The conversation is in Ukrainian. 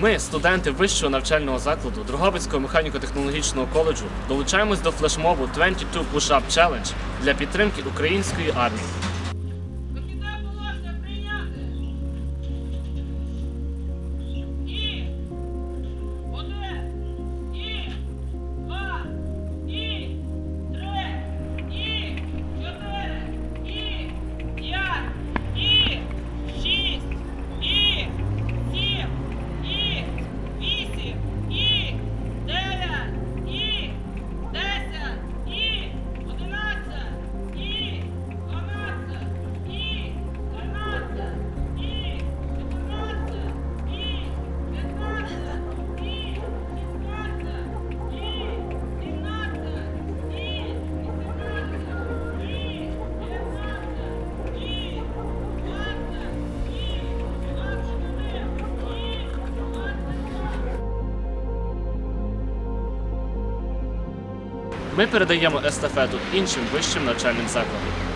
Ми, студенти вищого навчального закладу Дрогобицького механіко-технологічного коледжу, долучаємось до флешмобу 22 Push-Up Challenge для підтримки української армії. Ми передаємо естафету іншим вищим навчальним закладам.